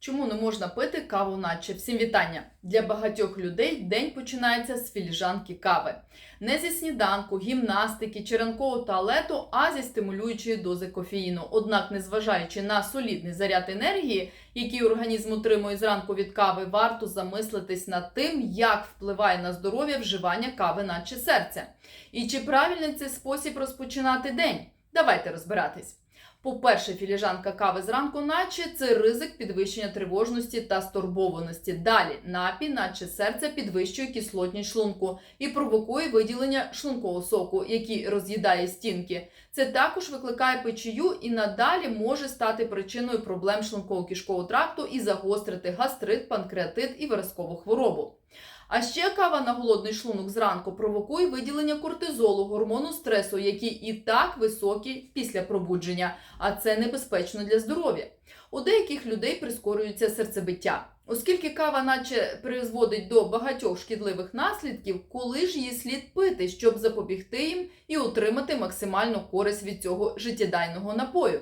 Чому не можна пити каву наче? Всім вітання! Для багатьох людей день починається з філіжанки кави. Не зі сніданку, гімнастики чи ранкового туалету, а зі стимулюючої дози кофеїну. Однак, незважаючи на солідний заряд енергії, який організм отримує зранку від кави, варто замислитись над тим, як впливає на здоров'я вживання кави наче серця. І чи правильний цей спосіб розпочинати день? Давайте розбиратись. По-перше, філіжанка кави зранку, наче це ризик підвищення тривожності та стурбованості. Далі напій, наче серце підвищує кислотність шлунку і провокує виділення шлункового соку, який роз'їдає стінки. Це також викликає печію і надалі може стати причиною проблем шлунково-кишкового тракту і загострити гастрит, панкреатит і виразкову хворобу. А ще кава на голодний шлунок зранку провокує виділення кортизолу, гормону стресу, який і так високий після пробудження, а це небезпечно для здоров'я. У деяких людей прискорюється серцебиття. Оскільки кава, наче призводить до багатьох шкідливих наслідків, коли ж її слід пити, щоб запобігти їм і отримати максимальну користь від цього життєдайного напою.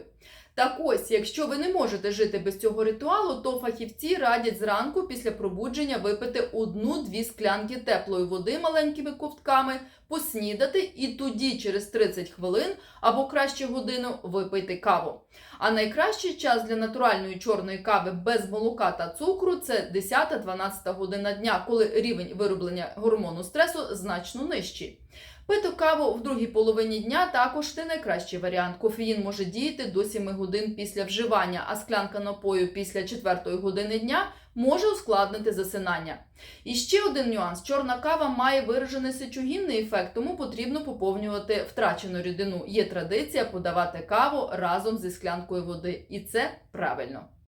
Так ось, якщо ви не можете жити без цього ритуалу, то фахівці радять зранку після пробудження випити одну-дві склянки теплої води маленькими ковтками, поснідати і тоді через 30 хвилин або краще годину випийте каву. А найкращий час для натуральної чорної кави без молока та цукру це 10-12 година дня, коли рівень вироблення гормону стресу значно нижчий. Пити каву в другій половині дня також не найкращий варіант. Кофеїн може діяти до 7 годин після вживання, а склянка напою після 4 години дня може ускладнити засинання. І ще один нюанс: чорна кава має виражений сечогінний ефект, тому потрібно поповнювати втрачену рідину. Є традиція подавати каву разом зі склянкою води, і це правильно.